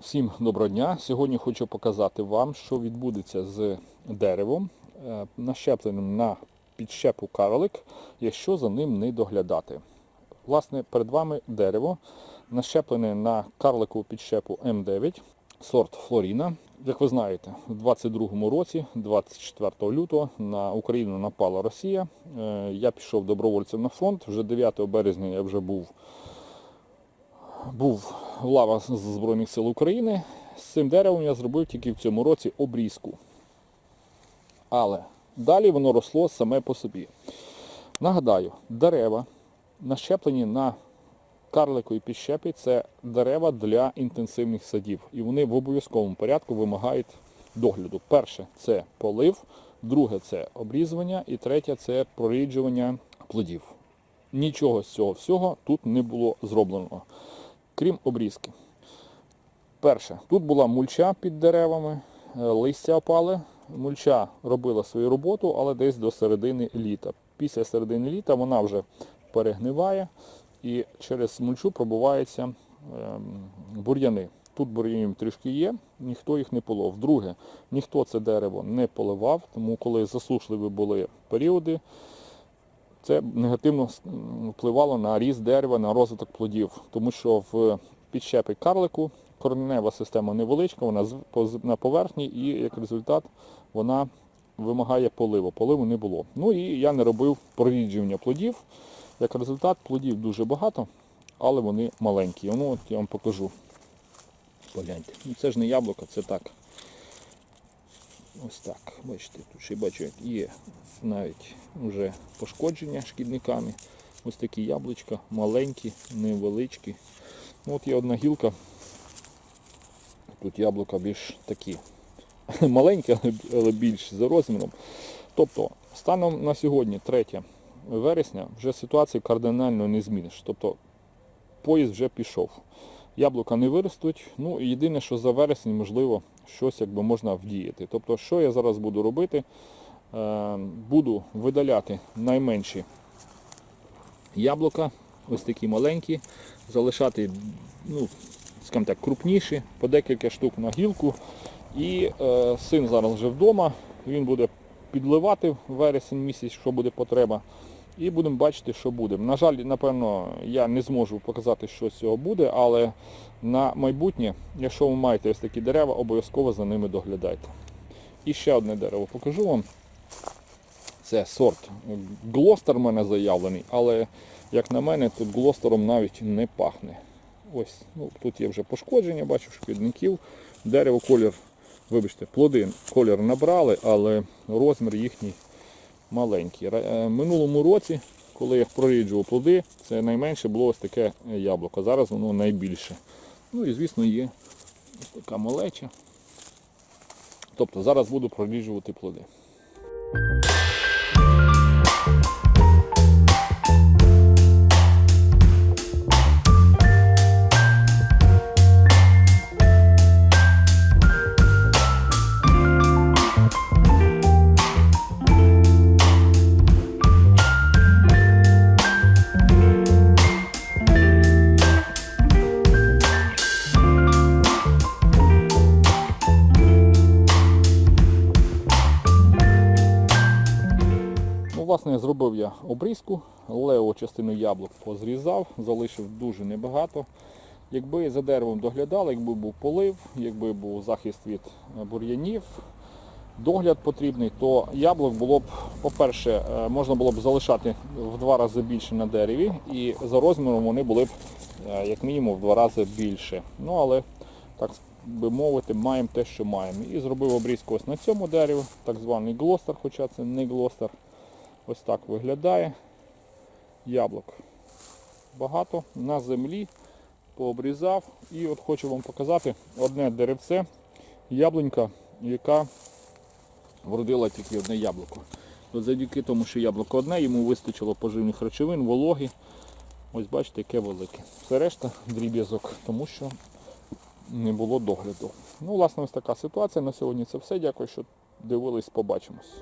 Всім доброго дня. Сьогодні хочу показати вам, що відбудеться з деревом, е, нащепленим на підщепу карлик, якщо за ним не доглядати. Власне, перед вами дерево, нащеплене на карликову підщепу М9, сорт Флоріна. Як ви знаєте, у 2022 році, 24 лютого, на Україну напала Росія. Е, Я пішов добровольцем на фронт. Вже 9 березня я вже був був лава з Збройних сил України. З цим деревом я зробив тільки в цьому році обрізку. Але далі воно росло саме по собі. Нагадаю, дерева, нащеплені на карликовій підщепі, це дерева для інтенсивних садів. І вони в обов'язковому порядку вимагають догляду. Перше це полив, друге це обрізування і третє це проріджування плодів. Нічого з цього всього тут не було зроблено крім обрізки. Перше, тут була мульча під деревами, е, листя опали. Мульча робила свою роботу, але десь до середини літа. Після середини літа вона вже перегниває і через мульчу пробуваються ем, бур'яни. Тут бур'янів трішки є, ніхто їх не полов. Друге, ніхто це дерево не поливав, тому коли засушливі були періоди, це негативно впливало на ріст дерева, на розвиток плодів, тому що в підщепі карлику коренева система невеличка, вона на поверхні і як результат вона вимагає поливу. Поливу не було. Ну і я не робив проріджування плодів. Як результат, плодів дуже багато, але вони маленькі. Ну от я вам покажу. Погляньте. Ну, це ж не яблуко, це так. Ось так. Бачите, тут ще бачу, як є навіть вже пошкодження шкідниками. Ось такі яблучка, маленькі, невеличкі. Ну, от є одна гілка. Тут яблука більш такі маленькі, але- більш за розміром. Тобто, станом на сьогодні, 3 вересня, вже ситуацію кардинально не зміниш. Тобто поїзд вже пішов. Яблука не виростуть. Ну єдине, що за вересень, можливо, щось якби можна вдіяти. Тобто, що я зараз буду робити? Е, буду видаляти найменші яблука, ось такі маленькі, залишати, ну, так, крупніші, по декілька штук на гілку. І е, син зараз вже вдома, він буде підливати вересень місяць, що буде потреба. І будемо бачити, що буде. На жаль, напевно, я не зможу показати, що з цього буде, але на майбутнє, якщо ви маєте ось такі дерева, обов'язково за ними доглядайте. І ще одне дерево покажу вам. Це сорт Глостер в мене заявлений, але, як на мене, тут глостером навіть не пахне. Ось, ну, тут є вже пошкодження, бачу шкідників. Дерево колір, вибачте, плоди колір набрали, але розмір їхній маленький. Ра- е, Минулому році, коли я проріджував плоди, це найменше було ось таке яблуко. Зараз воно найбільше. Ну і звісно є ось така малеча. Тобто зараз буду проріджувати плоди. Власне, зробив я обрізку, леву частину яблук позрізав, залишив дуже небагато. Якби за деревом доглядали, якби був полив, якби був захист від бур'янів, догляд потрібний, то яблук було б, по-перше, е, можна було б залишати в два рази більше на дереві, і за розміром вони були б е, як мінімум в два рази більше. Ну, але, так би мовити, маємо те, що маємо. І зробив обрізку ось на цьому дереві, так званий глостер, хоча це не глостер. Ось так виглядає. Яблук багато на землі пообрізав. І от хочу вам показати одне деревце, яблунька, яка вродила тільки одне яблуко. От завдяки тому, що яблуко одне, йому вистачило поживних речовин, вологи. Ось бачите, яке велике. Все решта дріб'язок, тому що не було догляду. Ну, власне, ось така ситуація. На сьогодні це все. Дякую, що дивились. Побачимось.